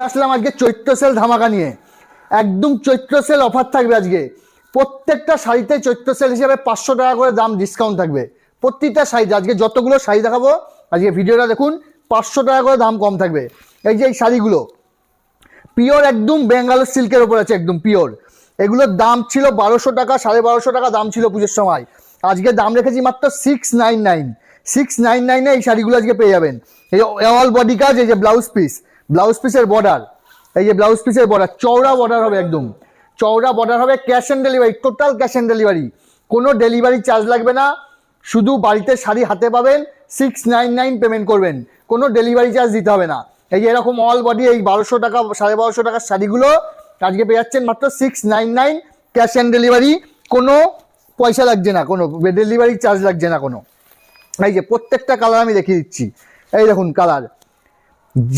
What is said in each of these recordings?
আসলাম আজকে চৈত্র সেল ধামাকা নিয়ে। একদম চৈত্র সেল অফার থাকবে আজকে। প্রত্যেকটা শাড়িতে চৈত্র সেল হিসেবে পাঁচশো টাকা করে দাম ডিসকাউন্ট থাকবে। প্রত্যেকটা শাড়িতে আজকে যতগুলো শাড়ি দেখাবো, আজকে ভিডিওটা দেখুন, পাঁচশো টাকা করে দাম কম থাকবে। এই যে এই শাড়িগুলো, পিওর একদম বেঙ্গালোর সিল্কের ওপর আছে, একদম পিওর। এগুলোর দাম ছিল বারোশো টাকা, সাড়ে বারোশো টাকা দাম ছিল পুজোর সময়। আজকে দাম রেখেছি মাত্র six nine nine six nine নাইনে এই শাড়িগুলো আজকে পেয়ে যাবেন। এই অল বডি কাজ, এই যে ব্লাউজ পিস ব্লাউজ পিসের বর্ডার এই যে ব্লাউজ পিসের বর্ডার চওড়া বর্ডার হবে একদম। চওড়া বর্ডার হবে cash on delivery total cash on delivery কোনো ডেলিভারি চার্জ লাগবে না, শুধু বাড়িতে শাড়ি হাতে পাবেন সিক্স নাইন নাইন পেমেন্ট করবেন। কোনো ডেলিভারি চার্জ দিতে হবে না। এই যে এরকম অল বডি এই বারোশো টাকা, সাড়ে বারোশো টাকার শাড়িগুলো আজকে পেয়ে যাচ্ছেন মাত্র six nine nine cash on delivery কোনো পয়সা লাগছে না, কোনো ডেলিভারি চার্জ লাগছে না কোনো। এই যে প্রত্যেকটা কালার আমি দেখিয়ে দিচ্ছি। এই দেখুন কালার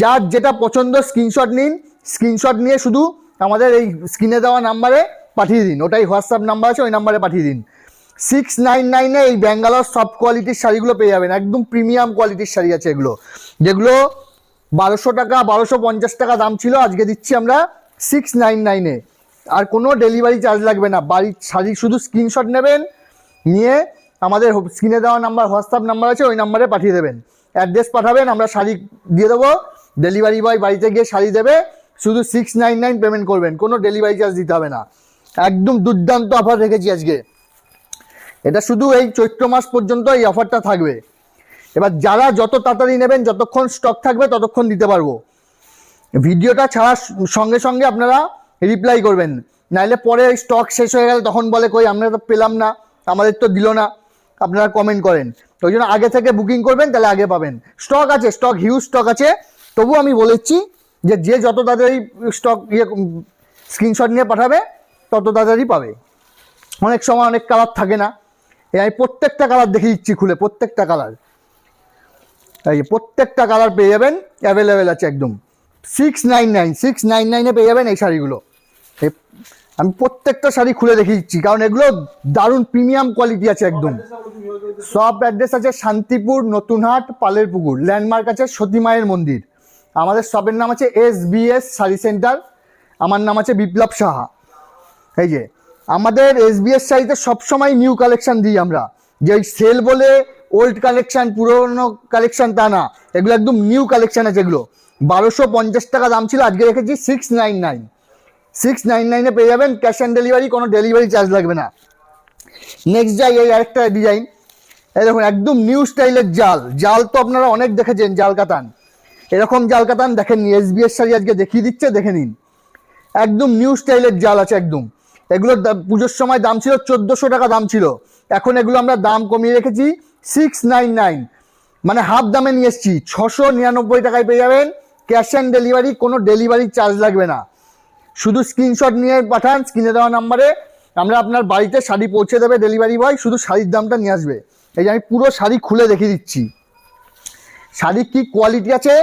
যার যেটা পছন্দ স্ক্রিনশট নিন। স্ক্রিনশট নিয়ে শুধু আমাদের এই স্ক্রিনে দেওয়া নাম্বারে পাঠিয়ে দিন। ওটাই হোয়াটসঅ্যাপ নাম্বার আছে, ওই নাম্বারে পাঠিয়ে দিন। সিক্স নাইন নাইনে এই ব্যাঙ্গালোর সব কোয়ালিটির শাড়িগুলো পেয়ে যাবেন। একদম প্রিমিয়াম কোয়ালিটির শাড়ি আছে এগুলো। যেগুলো বারোশো টাকা, বারোশো পঞ্চাশ টাকা দাম ছিল, আজকে দিচ্ছি আমরা সিক্স নাইন নাইনে আর কোনো ডেলিভারি চার্জ লাগবে না। বাড়ির শাড়ি শুধু স্ক্রিনশট নেবেন, নিয়ে আমাদের স্ক্রিনে দেওয়া নাম্বার হোয়াটসঅ্যাপ নাম্বার আছে, ওই নাম্বারে পাঠিয়ে দেবেন। অ্যাড্রেস পাঠাবেন, আমরা শাড়ি দিয়ে দেবো। ডেলিভারি বয় বাড়িতে গিয়ে শাড়ি দেবে, শুধু সিক্স নাইন নাইন পেমেন্ট করবেন, কোনো ডেলিভারি চার্জ দিতে হবে না। একদম দুর্দান্ত অফার রেখেছি আজকে। এটা শুধু এই চৈত্র মাস পর্যন্ত এই অফারটা থাকবে। এবার যারা যত তাড়াতাড়ি নেবেন, যতক্ষণ স্টক থাকবে, ততক্ষণ দিতে পারব। ভিডিওটা ছাড়ার সঙ্গে সঙ্গে আপনারা রিপ্লাই করবেন। নাইলে পরে স্টক শেষ হয়ে গেলে তখন বলে, কই, আমরা তো পেলাম না, আমাদের তো দিল না। আপনারা কমেন্ট করেন। ওই জন্য আগে থেকে বুকিং করবেন, তাহলে আগে পাবেন। স্টক আছে স্টক হিউজ স্টক আছে। তবু আমি বলেছি যে যে যত তাড়াতাড়ি স্টক ইয়ে স্ক্রিনশট নিয়ে পাঠাবে, তত তাড়াতাড়ি পাবে। অনেক সময় অনেক কালার থাকে না। আমি প্রত্যেকটা কালার দেখে দিচ্ছি খুলে, প্রত্যেকটা কালার এই প্রত্যেকটা কালার পেয়ে যাবেন অ্যাভেলেবেল আছে একদম। Six nine nine six nine নাইনে পেয়ে যাবেন এই শাড়িগুলো। আমি প্রত্যেকটা শাড়ি খুলে দেখিয়ে দিচ্ছি কারণ এগুলো দারুণ প্রিমিয়াম কোয়ালিটি আছে একদম। সব অ্যাড্রেস আছে শান্তিপুর, নতুনহাট পালের পুকুর ল্যান্ডমার্ক আছে সতী মায়ের মন্দির। আমাদের শপের নাম আছে S B S sari centre আমার নাম আছে বিপ্লব সাহা। এই যে, আমাদের এসবিএস শাড়িতে সবসময় নিউ কালেকশন দিই আমরা। যে সেল বলে ওল্ড কালেকশন পুরনো কালেকশন তা না, এগুলো একদম নিউ কালেকশন আছে এগুলো। বারোশো পঞ্চাশ টাকা দাম ছিল, আজকে রেখেছি six nine nine six nine নাইনে পেয়ে যাবেন ক্যাশ অন ডেলিভারি কোনো ডেলিভারি চার্জ লাগবে না। নেক্সট যাই, এই আরেকটা ডিজাইন এই দেখুন, একদম নিউ স্টাইলের জাল। জাল তো আপনারা অনেক দেখেছেন, জাল কাতান। এরকম জাল কাতান দেখেননি এসবিএস শাড়ি আজকে দেখিয়ে দিচ্ছে, দেখে নিন। একদম নিউ স্টাইলের জাল আছে একদম। এগুলোর পুজোর সময় দাম ছিল চোদ্দোশো টাকা দাম ছিল। এখন এগুলো আমরা দাম কমিয়ে রেখেছি সিক্স নাইন নাইন মানে হাফ দামে নিয়ে এসেছি, ছশো নিরানব্বই টাকায় পেয়ে যাবেন ক্যাশ অন ডেলিভারি কোনো ডেলিভারি চার্জ লাগবে না। শুধু স্ক্রিনশট নিয়ে পাঠান স্ক্রিনে দেওয়া নাম্বারে আমরা আপনার বাড়িতে শাড়ি পৌঁছে দেবে ডেলিভারি বয় শুধু শাড়ির দামটা নিয়ে আসবে। এই যে আমি পুরো শাড়ি খুলে দেখিয়ে দিচ্ছি। শাড়ির কি কোয়ালিটি আছে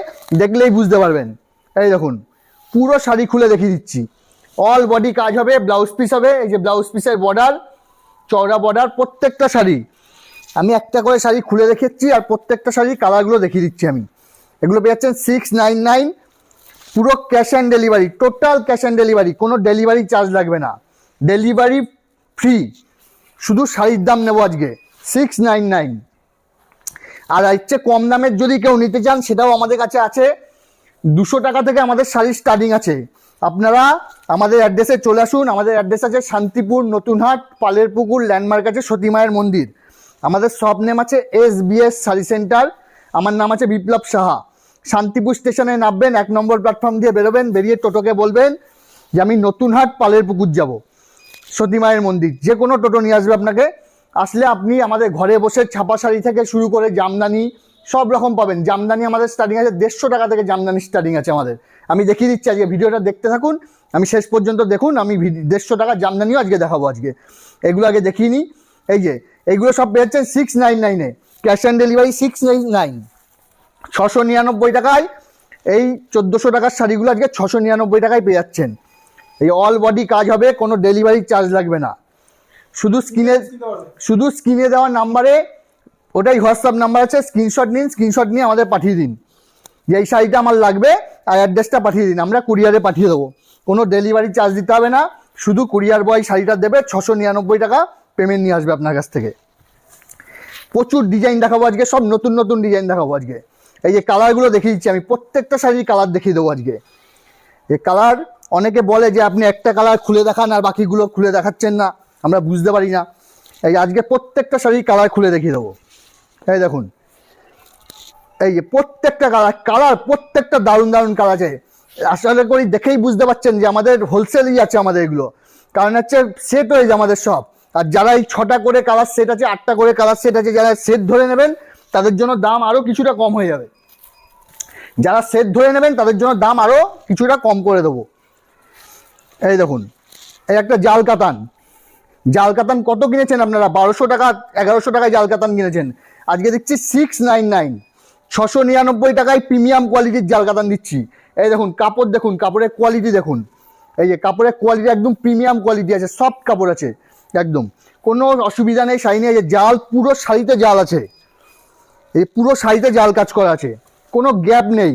দেখলেই বুঝতে পারবেন। এই দেখুন, পুরো শাড়ি খুলে দেখিয়ে দিচ্ছি। অল বডি কাজ হবে ব্লাউজ পিস হবে, এই যে ব্লাউজ পিসের বর্ডার চওড়া বর্ডার প্রত্যেকটা শাড়ি। আমি একটা করে শাড়ি খুলে রেখেছি আর প্রত্যেকটা শাড়ির কালারগুলো দেখিয়ে দিচ্ছি আমি। এগুলো পেয়ে যাচ্ছেন সিক্স নাইন নাইন পুরো cash and delivery total cash and delivery কোনো ডেলিভারি চার্জ লাগবে না। ডেলিভারি ফ্রি শুধু শাড়ির দাম নেব আজকে সিক্স নাইন নাইন আর ইচ্ছে কম দামের যদি কেউ নিতে চান, সেটাও আমাদের কাছে আছে। দুশো টাকা থেকে আমাদের শাড়ির স্টার্টিং আছে। আপনারা আমাদের অ্যাড্রেসে চলে আসুন। আমাদের অ্যাড্রেস আছে শান্তিপুর, নতুনহাট পালের পুকুর ল্যান্ডমার্ক আছে সতী মায়ের মন্দির। আমাদের সব নেম আছে এস বিএস শাড়ি সেন্টার আমার নাম আছে বিপ্লব সাহা। শান্তিপুর স্টেশনে নামবেন, এক নম্বর প্ল্যাটফর্ম দিয়ে বেরোবেন, বেরিয়ে টোটোকে বলবেন যে আমি নতুনহাট পালের পুকুর যাব। সতী মায়ের মন্দির, যে কোনো টোটো নিয়ে আসবে আপনাকে। আসলে আপনি আমাদের ঘরে বসে ছাপা শাড়ি থেকে শুরু করে জামদানি সব রকম পাবেন। জামদানি আমাদের স্টার্টিং আছে, দেড়শো টাকা থেকে জামদানি স্টার্টিং আছে আমাদের। আমি দেখিয়ে দিচ্ছি আজকে, ভিডিওটা দেখতে থাকুন। আমি শেষ পর্যন্ত দেখুন, আমি দেড়শো টাকা জামদানিও আজকে দেখাবো আজকে। এগুলো আগে দেখিয়ে নিই এই যে এইগুলো সব পেয়েছেন সিক্স নাইন নাইনে cash on delivery six nine nine ছশো নিরানব্বই টাকায় এই চোদ্দোশো টাকার শাড়িগুলো আজকে ছশো নিরানব্বই টাকায় পেয়ে যাচ্ছেন। এই অল বডি কাজ হবে, কোনো ডেলিভারি চার্জ লাগবে না। শুধু স্ক্রিনে শুধু স্ক্রিনে দেওয়া নাম্বারে ওটাই হোয়াটসঅ্যাপ নাম্বার আছে স্ক্রিনশট নিন স্ক্রিনশট নিয়ে আমাদের পাঠিয়ে দিন। যে এই শাড়িটা আমার লাগবে, আর অ্যাড্রেসটা পাঠিয়ে দিন, আমরা কুরিয়ারে পাঠিয়ে দেবো। কোনো ডেলিভারি চার্জ দিতে হবে না, শুধু কুরিয়ার বয় শাড়িটা দেবে, ছশো নিরানব্বই টাকা পেমেন্ট নিয়ে আসবে আপনার কাছ থেকে। প্রচুর ডিজাইন দেখাবো আজকে, সব নতুন নতুন ডিজাইন দেখাবো আজকে। এই যে কালারগুলো দেখিয়ে দিচ্ছি, আমি প্রত্যেকটা শাড়ির কালার দেখিয়ে দেবো আজকে। এই কালার অনেকে বলে যে আপনি একটা কালার খুলে দেখান আর বাকিগুলো খুলে দেখাচ্ছেন না, আমরা বুঝতে পারি না। এই আজকে প্রত্যেকটা শাড়ির কালার খুলে দেখিয়ে দেবো। এই দেখুন। এই যে প্রত্যেকটা কালার কালার প্রত্যেকটা দারুণ দারুণ কালার আছে। আসলে করি দেখেই বুঝতে পারছেন যে আমাদের হোলসেলই আছে আমাদের এগুলো। কারণ হচ্ছে সেট হয়েছে আমাদের সব। আর যারা এই ছটা করে কালার সেট আছে, আটটা করে কালার সেট আছে, যারা সেট ধরে নেবেন, তাদের জন্য দাম আরও কিছুটা কম হয়ে যাবে। যারা সেট ধরে নেবেন, তাদের জন্য দাম আরও কিছুটা কম করে দেবো। এই দেখুন, এই একটা জাল কাতান। জাল কাতান কত কিনেছেন আপনারা? বারোশো টাকা, এগারোশো টাকায় জাল কাতান কিনেছেন। আজকে দেখছি সিক্স নাইন নাইন ছশো নিরানব্বই টাকায় প্রিমিয়াম কোয়ালিটির জাল কাতান দিচ্ছি। এই দেখুন, কাপড় দেখুন, কাপড়ের কোয়ালিটি দেখুন। এই যে কাপড়ের কোয়ালিটি একদম প্রিমিয়াম কোয়ালিটি আছে সফট কাপড় আছে, একদম। কোনো অসুবিধা নেই, শাড়ি নিয়ে যে জাল, পুরো শাড়িতে জাল আছে। এই পুরো শাড়িতে জাল কাজ করা আছে। কোনো গ্যাপ নেই।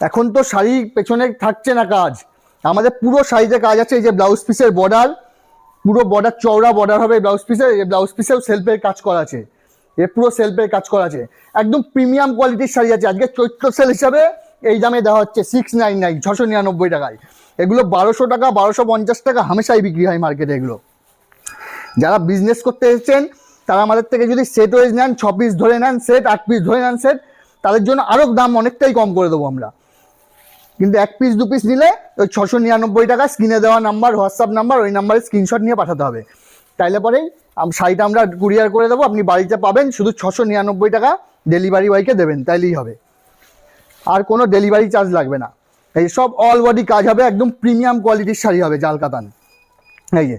এখন তো শাড়ি পেছনে থাকছে না কাজ। আমাদের পুরো শাড়িতে কাজ আছে, এই যে ব্লাউজ পিসের বর্ডার পুরো বর্ডার চওড়া বর্ডার হবে ব্লাউজ পিসের, এই ব্লাউজ পিসেও সেলফের কাজ করা আছে। এ পুরো সেলফের কাজ করা আছে। একদম প্রিমিয়াম কোয়ালিটির শাড়ি আছে। আজকে চৈত্র সেল হিসাবে এই দামে দেওয়া হচ্ছে সিক্স নাইন নাইন ছশো নিরানব্বই টাকায়। এগুলো বারোশো টাকা, বারোশো পঞ্চাশ টাকা হামেশাই বিক্রি হয় মার্কেটে এগুলো। যারা বিজনেস করতে এসেছেন, তারা আমাদের থেকে যদি সেট ওয়েজ নেন, ছ পিস ধরে নেন সেট আট পিস ধরে নেন সেট তাদের জন্য আরও দাম অনেকটাই কম করে দেবো আমরা। কিন্তু এক পিস দু পিস নিলে ওই ছশো নিরানব্বই টাকা স্ক্রিনে দেওয়া নাম্বার হোয়াটসঅ্যাপ নাম্বার ওই নাম্বারে স্ক্রিনশট নিয়ে পাঠাতে হবে। তাইলে পরেই শাড়িটা আমরা কুরিয়ার করে দেবো, আপনি বাড়িতে পাবেন, শুধু ছশো নিরানব্বই টাকা ডেলিভারি বয়কে দেবেন, তাইলেই হবে। আর কোনো ডেলিভারি চার্জ লাগবে না। এই সব অল বডি কাজ হবে, একদম প্রিমিয়াম কোয়ালিটির শাড়ি হবে, জাল কাতান। এই যে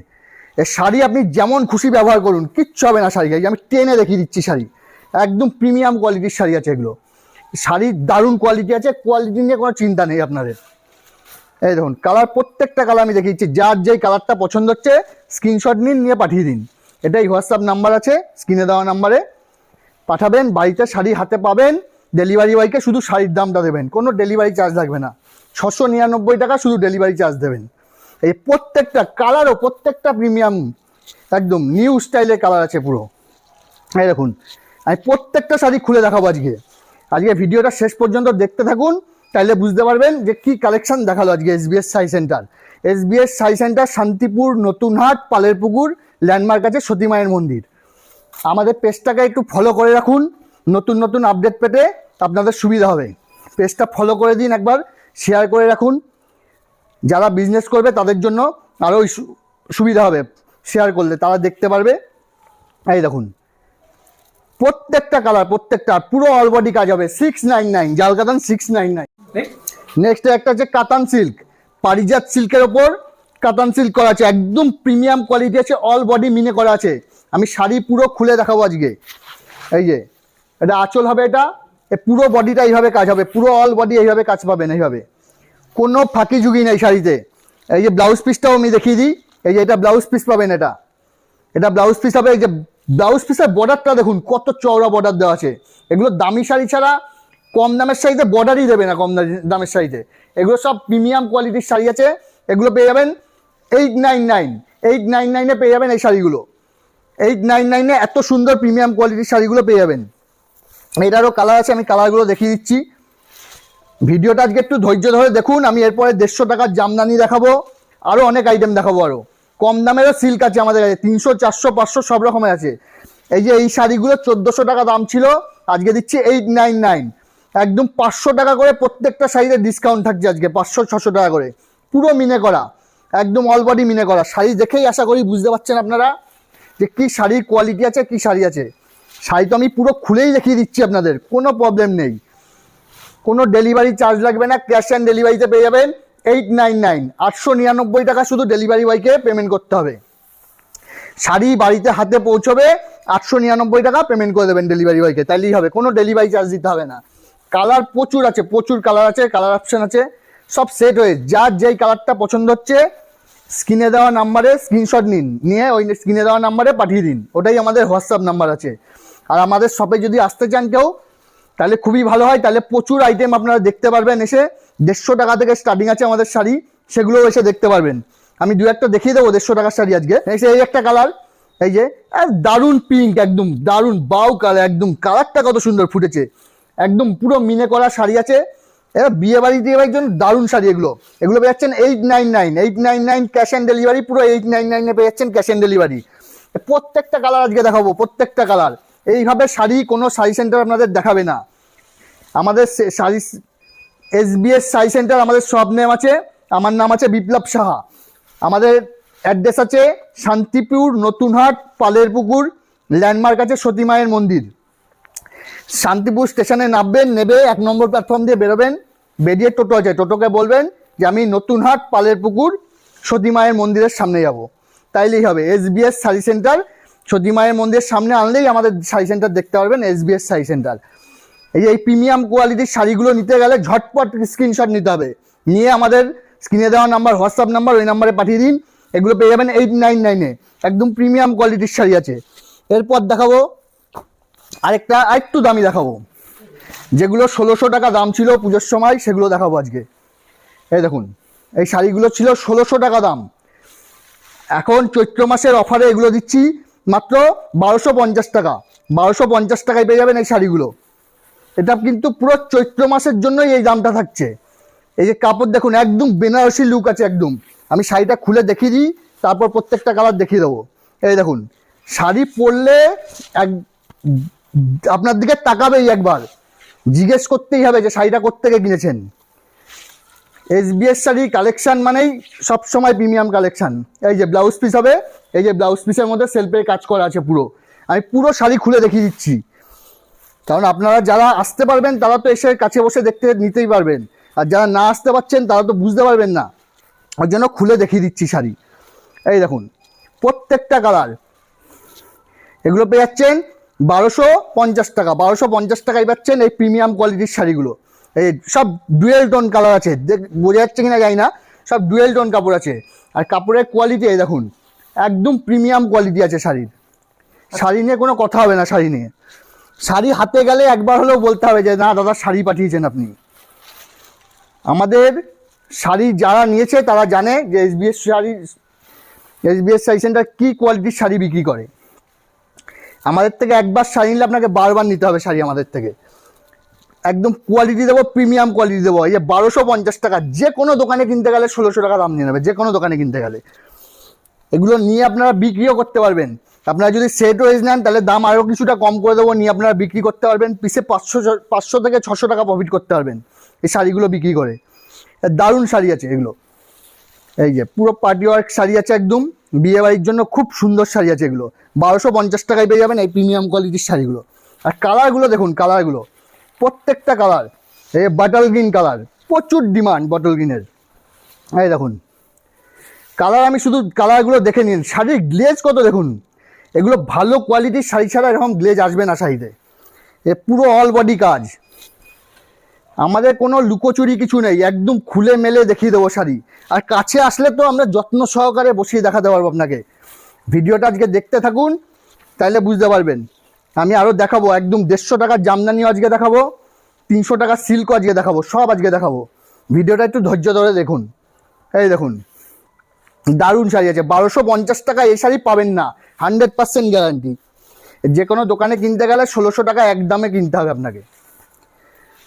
শাড়ি আপনি যেমন খুশি ব্যবহার করুন, কিচ্ছু হবে না শাড়ি আমি টেনে দেখিয়ে দিচ্ছি শাড়ি। একদম প্রিমিয়াম কোয়ালিটির শাড়ি আছে এগুলো। শাড়ির দারুণ কোয়ালিটি আছে কোয়ালিটি নিয়ে কোনো চিন্তা নেই আপনাদের। এই দেখুন কালার প্রত্যেকটা কালার আমি দেখিয়ে দিচ্ছি যার যেই কালারটা পছন্দ হচ্ছে স্ক্রিনশট নিন, নিয়ে পাঠিয়ে দিন। এটাই হোয়াটসঅ্যাপ নাম্বার আছে স্ক্রিনে দেওয়া নাম্বারে পাঠাবেন, বাড়িতে শাড়ি হাতে পাবেন ডেলিভারি বয়কে শুধু শাড়ির দামটা দেবেন, কোনো ডেলিভারি চার্জ লাগবে না। ছশো নিরানব্বই টাকা শুধু ডেলিভারি চার্জ দেবেন। এই প্রত্যেকটা কালারও প্রত্যেকটা প্রিমিয়াম একদম নিউ স্টাইলের কালার আছে পুরো। এই দেখুন, আমি প্রত্যেকটা শাড়ি খুলে দেখাবো আজকে। আজকে ভিডিওটা শেষ পর্যন্ত দেখতে থাকুন তাহলে বুঝতে পারবেন যে কি কালেকশন দেখাল আজকে S SBS sari centre S SBS sari centre Shantipur, Natunhat, Palerpukur landmark আছে সতী মায়ের মন্দির। আমাদের পেজটাকে একটু ফলো করে রাখুন, নতুন নতুন আপডেট পেতে আপনাদের সুবিধা হবে। পেজটা ফলো করে দিন একবার শেয়ার করে রাখুন। যারা বিজনেস করবে, তাদের জন্য আরও সুবিধা হবে। শেয়ার করলে তারা দেখতে পারবে। এই দেখুন। প্রত্যেকটা কালার প্রত্যেকটা পুরো অল বডি কাজ হবে। সিক্স নাইন নাইন জাল কাতান সিক্স নাইন নাইন নেক্সট একটা হচ্ছে কাতান সিল্ক পারিজাত সিল্কের ওপর কাতান সিল্ক করা আছে। একদম প্রিমিয়াম কোয়ালিটি আছে অল বডি মিনে করা আছে। আমি শাড়ি পুরো খুলে দেখাবো আজকে। এই যে এটা আঁচল হবে এটা। এ পুরো বডিটা এইভাবে কাজ হবে। পুরো অল বডি এইভাবে কাজ পাবেন এইভাবে। কোনো ফাঁকি ঝুঁকি নেই শাড়িতে। এই যে ব্লাউজ পিসটাও আমি দেখিয়ে দিই। এই যে এটা ব্লাউজ পিস পাবেন এটা। এটা ব্লাউজ পিস হবে এই যে ব্লাউজ পিসের বর্ডারটা দেখুন, কত চওড়া বর্ডার দেওয়া আছে। এগুলো দামি শাড়ি ছাড়া কম দামের শাড়িতে বর্ডারই দেবে না কম দামি- দামের শাড়িতে। এগুলো সব প্রিমিয়াম কোয়ালিটির শাড়ি আছে। এগুলো পেয়ে যাবেন eight nine nine eight nine নাইনে পেয়ে যাবেন এই শাড়িগুলো। এইট নাইন নাইনে এত সুন্দর প্রিমিয়াম কোয়ালিটির শাড়িগুলো পেয়ে যাবেন। এটারও কালার আছে, আমি কালারগুলো দেখিয়ে দিচ্ছি। ভিডিওটা আজকে একটু ধৈর্য ধরে দেখুন, আমি এরপরে দেড়শো টাকার জামদানি দেখাবো। আরও অনেক আইটেম দেখাবো আরও। কম দামেরও সিল্ক আছে আমাদের কাছে, তিনশো, চারশো, পাঁচশো সব রকমের আছে। এই যে এই শাড়িগুলো চোদ্দোশো টাকা দাম ছিল, আজকে দিচ্ছি এইট নাইন নাইন একদম পাঁচশো টাকা করে প্রত্যেকটা শাড়িতে ডিসকাউন্ট থাকছে আজকে, পাঁচশো, ছশো টাকা করে। পুরো মিনে করা, একদম অল বডি মিনে করা। শাড়ি দেখেই আশা করি বুঝতে পারছেন আপনারা যে কী শাড়ির কোয়ালিটি আছে, কি শাড়ি আছে। শাড়ি তো আমি পুরো খুলেই দেখিয়ে দিচ্ছি আপনাদের, কোনো প্রবলেম নেই। কোনো ডেলিভারি চার্জ লাগবে না ক্যাশ অ্যান্ড ডেলিভারিতে পেয়ে যাবেন। এইট নাইন নাইন আটশো নিরানব্বই টাকা শুধু ডেলিভারি বয়কে পেমেন্ট করতে হবে। শাড়ি বাড়িতে হাতে পৌঁছবে, আটশো নিরানব্বই টাকা পেমেন্ট করে দেবেন ডেলিভারি বয়কে তাইলেই হবে। কোনো ডেলিভারি চার্জ দিতে হবে না। কালার প্রচুর আছে, প্রচুর কালার আছে কালার অপশন আছে, সব সেট হয়ে, যার যেই কালারটা পছন্দ হচ্ছে স্ক্রিনে দেওয়া নাম্বারে স্ক্রিনশট নিন, নিয়ে ওই স্ক্রিনে দেওয়া নাম্বারে পাঠিয়ে দিন। ওটাই আমাদের হোয়াটসঅ্যাপ নাম্বার আছে। আর আমাদের শপে যদি আসতে চান কেউ, তাহলে খুবই ভালো হয়। তাহলে প্রচুর আইটেম আপনারা দেখতে পারবেন এসে। দেড়শো টাকা থেকে স্টার্টিং আছে আমাদের শাড়ি সেগুলো এসে দেখতে পারবেন। আমি দু একটা দেখিয়ে দেবো দেড়শো টাকার শাড়ি আজকে। এই একটা কালার এই যে দারুণ পিঙ্ক একদম দারুণ বাউ কালার একদম কালারটা কত সুন্দর ফুটেছে। একদম পুরো মিনে করা শাড়ি আছে। এবার বিয়ে বাড়ি দিয়ে বাড়ির জন্য দারুণ শাড়ি এগুলো। এগুলো পেয়ে যাচ্ছেন eight nine nine eight nine nine cash on delivery পুরো এইট নাইন নাইনে পেয়ে যাচ্ছেন ক্যাশ অন ডেলিভারি প্রত্যেকটা কালার আজকে দেখাবো, প্রত্যেকটা কালার এইভাবে শাড়ি কোনো শাড়ি সেন্টার আপনাদের দেখাবে না। আমাদের শাড়ি এসবিএস সাই সেন্টার আমাদের সব নেম আছে। আমার নাম আছে বিপ্লব সাহা। আমাদের অ্যাড্রেস আছে শান্তিপুর, নতুনহাট পালের পুকুর ল্যান্ডমার্ক আছে সতী মায়ের মন্দির। শান্তিপুর স্টেশনে নামবেন, নেবে, এক নম্বর প্ল্যাটফর্ম দিয়ে বেরোবেন, বেরিয়ে টোটো আছে। টোটোকে বলবেন যে, আমি নতুনহাট পালের পুকুর সতী মায়ের মন্দিরের সামনে যাব। তাইলেই হবে। এসবিএস শাড়ি সেন্টার, সতী মায়ের মন্দিরের সামনে আনলেই আমাদের শাড়ি সেন্টার দেখতে পারবেন এসবিএস শাড়ি সেন্টার। এই যে এই প্রিমিয়াম কোয়ালিটির শাড়িগুলো নিতে গেলে ঝটপট স্ক্রিনশট নিতে হবে। নিয়ে আমাদের স্ক্রিনে দেওয়া নাম্বার হোয়াটসঅ্যাপ নাম্বার ওই নাম্বারে পাঠিয়ে দিন। এগুলো পেয়ে যাবেন এইট নাইন নাইনে একদম প্রিমিয়াম কোয়ালিটির শাড়ি আছে। এরপর দেখাবো আরেকটা, আরেকটু দামি দেখাবো। যেগুলো ষোলোশো টাকা দাম ছিল পুজোর সময়, সেগুলো দেখাবো আজকে। এই দেখুন, এই শাড়িগুলো ছিল ষোলোশো টাকা দাম। এখন চৈত্র মাসের অফারে এগুলো দিচ্ছি মাত্র বারোশো পঞ্চাশ টাকা। বারোশো পঞ্চাশ টাকায় পেয়ে যাবেন এই শাড়িগুলো। এটা কিন্তু পুরো চৈত্র মাসের জন্যই এই দামটা থাকছে। এই যে কাপড় দেখুন, একদম বেনারসি লুক আছে একদম। আমি শাড়িটা খুলে দেখিয়ে দিই, তারপর প্রত্যেকটা কালার দেখিয়ে দেবো। এই দেখুন, শাড়ি পরলে এক, আপনার দিকে তাকাবেই একবার। জিজ্ঞেস করতেই হবে যে শাড়িটা কোত্থেকে কিনেছেন। এস এসবিএস শাড়ি কালেকশান মানেই সবসময় প্রিমিয়াম কালেকশান এই যে ব্লাউজ পিস হবে, এই যে ব্লাউজ পিসের মধ্যে সেলফের কাজ করা আছে পুরো। আমি পুরো শাড়ি খুলে দেখিয়ে দিচ্ছি। কারণ আপনারা যারা আসতে পারবেন, তারা তো এসে কাছে বসে দেখতে নিতেই পারবেন। আর যারা না আসতে পারছেন, তারা তো বুঝতে পারবেন না। ওর জন্য খুলে দেখিয়ে দিচ্ছি শাড়ি। এই দেখুন, প্রত্যেকটা কালার। এগুলো পেয়ে যাচ্ছেন বারোশো পঞ্চাশ টাকা। বারোশো পঞ্চাশ টাকায় পাচ্ছেন এই প্রিমিয়াম কোয়ালিটির শাড়িগুলো। এই সব ডুয়েল টোন কালার আছে। বোঝা যাচ্ছে কিনা জানি না। সব ডুয়েল টোন কাপড় আছে। আর কাপড়ের কোয়ালিটি, এই দেখুন, একদম প্রিমিয়াম কোয়ালিটি আছে শাড়ির। শাড়ি নিয়ে কোনো কথা হবে না, শাড়ি নিয়ে। শাড়ি হাতে গেলে একবার হলেও বলতে হবে যে, না, দাদা, শাড়ি পাঠিয়েছেন আপনি। আমাদের শাড়ি যারা নিয়েছে, তারা জানে যে SBS sari SBS sari centre কী কোয়ালিটির শাড়ি বিক্রি করে। আমাদের থেকে একবার শাড়ি নিলে আপনাকে বারবার নিতে হবে শাড়ি আমাদের থেকে। একদম কোয়ালিটি দেবো, প্রিমিয়াম কোয়ালিটি দেবো। এই যে বারোশো পঞ্চাশ টাকা, যে কোনো দোকানে কিনতে গেলে ষোলোশো টাকা দাম নিয়ে নেবে, যে কোনো দোকানে কিনতে গেলে। এগুলো নিয়ে আপনারা বিক্রিও করতে পারবেন। আপনারা যদি সেট ওয়েজ নেন, তাহলে দাম আরও কিছুটা কম করে দেবো, নিয়ে আপনারা বিক্রি করতে পারবেন। পিসে পাঁচশো পাঁচশো থেকে ছশো টাকা প্রফিট করতে পারবেন এই শাড়িগুলো বিক্রি করে। দারুণ শাড়ি আছে এগুলো। এই যে, পুরো পার্টি ওয়ার্ক শাড়ি আছে একদম। বিয়ে বাড়ির জন্য খুব সুন্দর শাড়ি আছে এগুলো। বারোশো পঞ্চাশ টাকায় পেয়ে যাবেন এই প্রিমিয়াম কোয়ালিটির শাড়িগুলো। আর কালারগুলো দেখুন কালারগুলো প্রত্যেকটা কালার এই বাটল গ্রিন কালার প্রচুর ডিমান্ড বটল গ্রিনের এই দেখুন। কালার আমি শুধু কালারগুলো দেখে নিন। শাড়ির গ্লেজ কত দেখুন। এগুলো ভালো কোয়ালিটির শাড়ি ছাড়া এরকম গ্লেজ আসবে না শাড়িতে। এ পুরো অল বডি কাজ। আমাদের কোনো লুকোচুরি কিছু নেই, একদম খুলে মেলে দেখিয়ে দেবো শাড়ি। আর কাছে আসলে তো আমরা যত্ন সহকারে বসিয়ে দেখাতে পারব আপনাকে। ভিডিওটা আজকে দেখতে থাকুন, তাহলে বুঝতে পারবেন। আমি আরও দেখাবো, একদম দেড়শো টাকার জামদানিও আজকে দেখাবো, তিনশো টাকার সিল্কও আজকে দেখাবো, সব আজকে দেখাবো। ভিডিওটা একটু ধৈর্য ধরে দেখুন। এই দেখুন। দারুণ শাড়ি আছে। বারোশো পঞ্চাশ টাকা এই শাড়ি পাবেন না। Hundred percent guarantee. যে কোনো দোকানে কিনতে গেলে ষোলোশো টাকা এক দামে কিনতে হবে আপনাকে।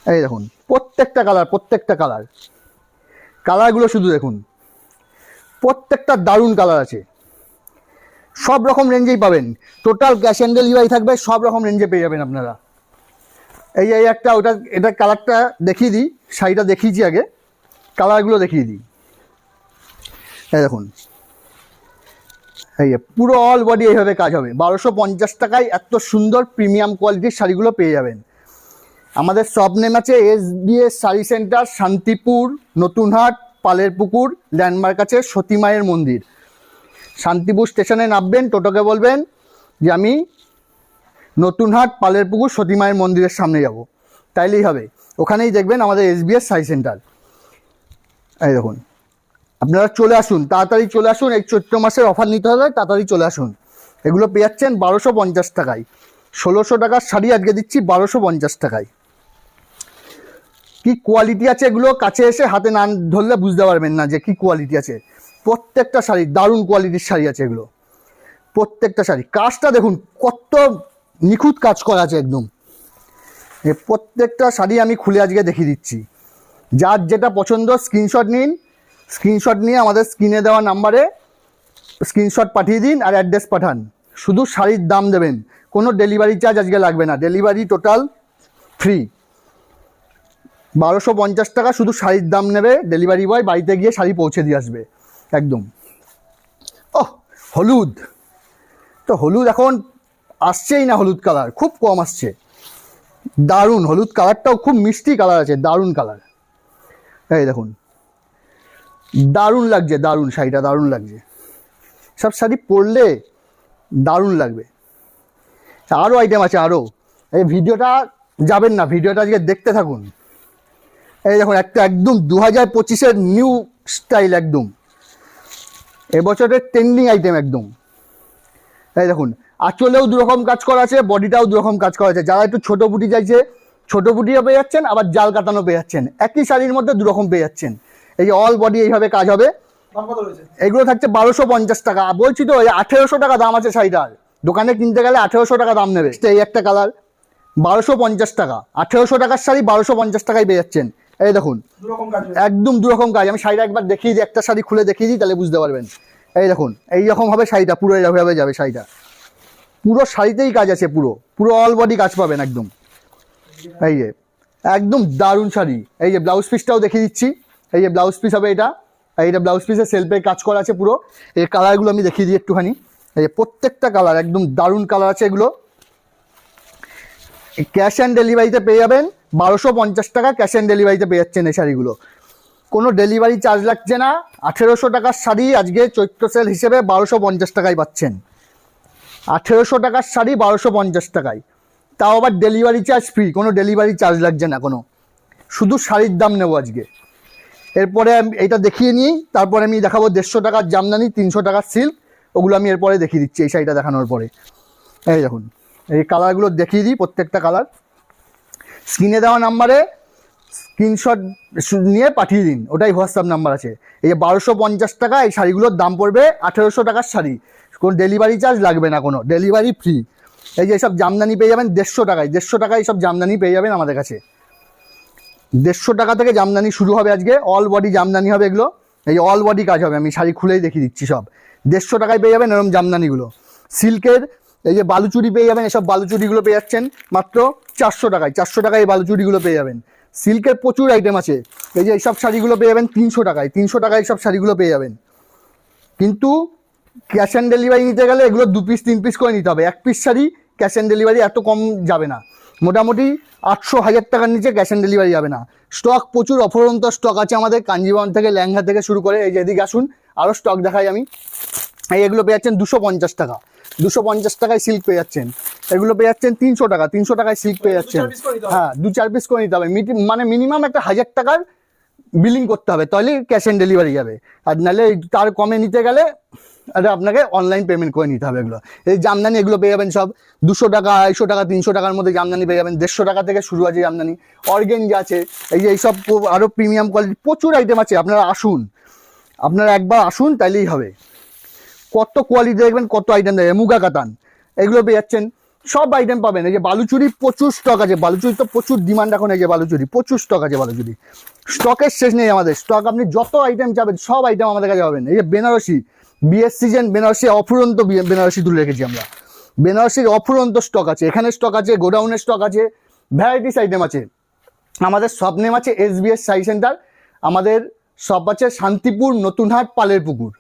এই দেখুন, প্রত্যেকটা কালার প্রত্যেকটা কালার। কালারগুলো শুধু দেখুন। প্রত্যেকটা দারুণ কালার আছে। সব রকম রেঞ্জেই পাবেন। টোটাল ক্যাশ অ্যান্ড ডেলিভারি থাকবে, সব রকম রেঞ্জে পেয়ে যাবেন আপনারা। এই এই একটা, ওটা, এটা কালারটা দেখিয়ে দিই। শাড়িটা দেখিয়েছি আগে। কালারগুলো দেখিয়ে দিই। এই দেখুন। এই পুরো অল বডি এইভাবে কাজ হবে। বারোশো পঞ্চাশ টাকায় এত সুন্দর প্রিমিয়াম কোয়ালিটির শাড়িগুলো পেয়ে যাবেন। আমাদের সব নেম আছে S BS sari centre Shantipur, Natunhat Palerpukur landmark আছে সতী মায়ের মন্দির। শান্তিপুর স্টেশনে নামবেন, টোটোকে বলবেন যে আমি নতুনহাট পালের পুকুর সতী মায়ের মন্দিরের সামনে যাব। তাইলেই হবে। ওখানেই দেখবেন আমাদের এস বিএস শাড়ি সেন্টার এই দেখুন। আপনারা চলে আসুন, তাড়াতাড়ি চলে আসুন, এই চৈত্র মাসের অফার নিতে হলে তাড়াতাড়ি চলে আসুন। এগুলো পেয়ে যাচ্ছেন বারোশো পঞ্চাশ টাকায়। ষোলোশো টাকার শাড়ি আজকে দিচ্ছি বারোশো পঞ্চাশ টাকায়। কি কোয়ালিটি আছে এগুলো? কাছে এসে হাতে না ধরলে বুঝতে পারবেন না যে কি কোয়ালিটি আছে। প্রত্যেকটা শাড়ি, দারুণ কোয়ালিটির শাড়ি আছে এগুলো। প্রত্যেকটা শাড়ি। কাজটা দেখুন, কত নিখুঁত কাজ করা আছে একদম। প্রত্যেকটা শাড়ি আমি খুলে আজকে দেখিয়ে দিচ্ছি। যার যেটা পছন্দ স্ক্রিনশট নিন। স্ক্রিনশট নিয়ে আমাদের স্ক্রিনে দেওয়া নাম্বারে স্ক্রিনশট পাঠিয়ে দিন আর অ্যাড্রেস পাঠান। শুধু শাড়ির দাম দেবেন। কোনো ডেলিভারি চার্জ আজকে লাগবে না। Delivery total free. বারোশো পঞ্চাশ টাকা শুধু শাড়ির দাম নেবে। ডেলিভারি বয় বাড়িতে গিয়ে শাড়ি পৌঁছে দিয়ে আসবে। একদম। ও হলুদ। তো হলুদ এখন আসছেই না হলুদ কালার। খুব কম আসছে। দারুণ। হলুদ কালারটাও খুব মিষ্টি কালার আছে। দারুণ কালার। এই দেখুন। দারুণ লাগছে, দারুণ শাড়িটা, দারুণ লাগছে। সব শাড়ি পরলে দারুণ লাগবে। আরও আইটেম আছে আরও এই ভিডিওটা যাবেন না, ভিডিওটা আজকে দেখতে থাকুন। এই দেখুন, একটা একদম দু হাজার পঁচিশের নিউ স্টাইল একদম। এবছরের ট্রেন্ডিং আইটেম একদম। এই দেখুন, আঁচলেও দুরকম কাজ করা আছে বডিটাও দুরকম কাজ করা আছে। যারা একটু ছোটো বুটি চাইছে, ছোটো বুটিও পেয়ে যাচ্ছেন, আবার জাল কাটানো পেয়ে যাচ্ছেন। একই শাড়ির মধ্যে দুরকম পেয়ে যাচ্ছেন। এই যে অল বডি এইভাবে কাজ হবে। এগুলো থাকছে বারোশো পঞ্চাশ টাকা। বলছি তো আঠেরোশো টাকা দাম আছে শাড়িটার। দোকানে কিনতে গেলে আঠেরোশো টাকা দাম নেবে। এই একটা কালার বারোশো পঞ্চাশ টাকা। আঠেরোশো টাকার শাড়ি বারোশো পঞ্চাশ টাকায় পেয়ে যাচ্ছেন। এই দেখুন একদম দুরকম কাজ। আমি শাড়িটা একবার দেখিয়ে দিই একটা শাড়ি খুলে দেখিয়ে দিই তাহলে বুঝতে পারবেন। এই দেখুন এই রকম হবে শাড়িটা পুরো এরকমভাবে যাবে শাড়িটা। পুরো শাড়িতেই কাজ আছে পুরো। পুরো অল বডি কাজ পাবেন একদম। এই যে একদম দারুণ শাড়ি। এই যে ব্লাউজ পিসটাও দেখিয়ে দিচ্ছি। এই যে ব্লাউজ পিস হবে এটা। এইটা ব্লাউজ পিসের সেলফে কাজ করা আছে পুরো। এই কালারগুলো আমি দেখিয়ে দিই একটুখানি। এই প্রত্যেকটা কালার একদম দারুণ কালার আছে এগুলো। ক্যাশ অ্যান্ড ডেলিভারিতে পেয়ে যাবেন বারোশো পঞ্চাশ টাকা ক্যাশ অ্যান্ড ডেলিভারিতে পেয়ে যাচ্ছেন এই শাড়িগুলো। কোনো ডেলিভারি চার্জ লাগছে না। আঠেরোশো টাকার শাড়ি আজকে চৈত্র সেল হিসেবে বারোশো পঞ্চাশ টাকায় পাচ্ছেন। আঠেরোশো টাকার শাড়ি বারোশো পঞ্চাশ টাকায়। তাও আবার ডেলিভারি চার্জ ফ্রি কোনো ডেলিভারি চার্জ লাগছে না কোনো। শুধু শাড়ির দাম নেব আজকে। এরপরে এটা দেখিয়ে নিই। তারপরে আমি দেখাবো দেড়শো টাকার জামদানি, তিনশো টাকার সিল্ক ওগুলো আমি এরপরে দেখিয়ে দিচ্ছি এই শাড়িটা দেখানোর পরে। এই দেখুন, এই কালারগুলো দেখিয়ে দিই প্রত্যেকটা কালার। স্ক্রিনে দেওয়া নাম্বারে স্ক্রিনশট নিয়ে পাঠিয়ে দিন, ওটাই হোয়াটসঅ্যাপ নাম্বার আছে। এই যে বারোশো পঞ্চাশ টাকা এই শাড়িগুলোর দাম পড়বে আঠেরোশো টাকার শাড়ি। কোনো ডেলিভারি চার্জ লাগবে না কোনো ডেলিভারি ফ্রি এই যে সব জামদানি পেয়ে যাবেন দেড়শো টাকায় দেড়শো টাকায় সব জামদানি পেয়ে যাবেন আমাদের কাছে। দেড়শো টাকা থেকে জামদানি শুরু হবে আজকে। অল বডি জামদানি হবে এগুলো। এই অল বডি কাজ হবে, আমি শাড়ি খুলেই দেখিয়ে দিচ্ছি সব। দেড়শো টাকায় পেয়ে যাবেন এরকম জামদানিগুলো। সিল্কের, এই যে বালুচুরি পেয়ে যাবেন, এসব বালুচুরিগুলো পেয়ে যাচ্ছেন মাত্র চারশো টাকায়। চারশো টাকায় এই বালুচুরিগুলো পেয়ে যাবেন। সিল্কের প্রচুর আইটেম আছে। এই যে এইসব শাড়িগুলো পেয়ে যাবেন তিনশো টাকায়। তিনশো টাকায় এইসব শাড়িগুলো পেয়ে যাবেন। কিন্তু ক্যাশ অন ডেলিভারি নিতে গেলে এগুলো দু পিস তিন পিস করে নিতে হবে। এক piece sari cash on delivery এত কম যাবে না। মোটামুটি আটশো হাজার টাকার নিচে ক্যাশ অন ডেলিভারি যাবে না। স্টক প্রচুর অফরন্ত স্টক আছে আমাদের কাঞ্জিবরম থেকে ল্যাংঘা থেকে শুরু করে এই যে এদিকে আসুন আরও স্টক দেখাই আমি। এই এগুলো পেয়ে যাচ্ছেন দুশো পঞ্চাশ টাকা। দুশো পঞ্চাশ টাকায় সিল্ক পেয়ে যাচ্ছেন। এগুলো পেয়ে যাচ্ছেন তিনশো টাকা তিনশো টাকায় সিল্ক পেয়ে যাচ্ছেন। হ্যাঁ দু চার পিস করে নিতে হবে। মানে মিনিমাম একটা হাজার টাকার বিলিং করতে হবে তাহলে ক্যাশ অন ডেলিভারি যাবে। আর নাহলে তার কমে নিতে গেলে এটা আপনাকে অনলাইন পেমেন্ট করে নিতে হবে এগুলো। এই জামদানি এগুলো পেয়ে যাবেন সব দুশো টাকা, আড়াইশো টাকা, তিনশো টাকার মধ্যে জামদানি পেয়ে যাবেন। দেড়শো টাকা থেকে শুরু আছে জামদানি। অর্গেঞ্জ আছে, এই যে এইসব আরও প্রিমিয়াম কোয়ালিটি প্রচুর আইটেম আছে, আপনারা আসুন। আপনারা একবার আসুন, তাইলেই হবে। কত কোয়ালিটি দেখবেন, কত আইটেম দেখবেন। মুগা কাতান, এগুলো পেয়ে যাচ্ছেন। সব আইটেম পাবেন। এই যে বালুচুরি, প্রচুর স্টক আছে। বালুচুরি তো প্রচুর ডিমান্ড এখন, এই যে বালুচুরি, প্রচুর স্টক আছে বালুচুরি স্টকের শেষ নেই আমাদের। স্টক আপনি যত আইটেম চাবেন, সব আইটেম আমাদের কাছে পাবেন। এই যে বেনারসি বিয়ের সিজন বেনারসি অফুরন্ত বেনারসি তুলে রেখেছি আমরা। বেনারসির অফুরন্ত স্টক আছে। এখানে স্টক আছে গোডাউনের স্টক আছে ভ্যারাইটিস আইটেম আছে। আমাদের সব নেম আছে এস বিএস সাই সেন্টার আমাদের সব আছে শান্তিপুর নতুনহাট পালের পুকুর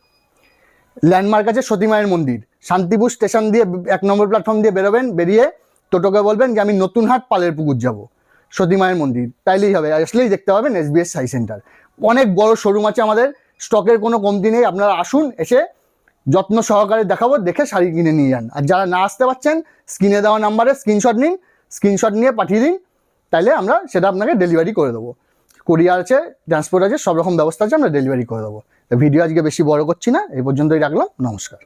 ল্যান্ডমার্ক আছে সতীমায়ের মন্দির। শান্তিপুর স্টেশন দিয়ে এক নম্বর প্ল্যাটফর্ম দিয়ে বেরোবেন, বেরিয়ে টোটোকে বলবেন যে, আমি নতুনহাট পালের পুকুর যাব। সতীমায়ের মন্দির। তাইলেই হবে। আসলেই দেখতে পাবেন এসবিএস সাই সেন্টার অনেক বড় শোরুম আছে আমাদের। স্টকের কোনো কমতি নেই, আপনারা আসুন, এসে যত্ন সহকারে দেখাবো, দেখে শাড়ি কিনে নিয়ে যান। আর যারা না আসতে পারছেন, স্ক্রিনে দেওয়া নাম্বারে স্ক্রিনশট নিন, স্ক্রিনশট নিয়ে পাঠিয়ে দিন, তাইলে আমরা সেটা আপনাকে ডেলিভারি করে দেবো। কোরিয়ার আছে, ট্রান্সপোর্ট আছে, সব রকম ব্যবস্থা আছে, আমরা ডেলিভারি করে দেবো। ভিডিও আজকে বেশি বড় করছি না, এই পর্যন্তই রাখলাম, নমস্কার।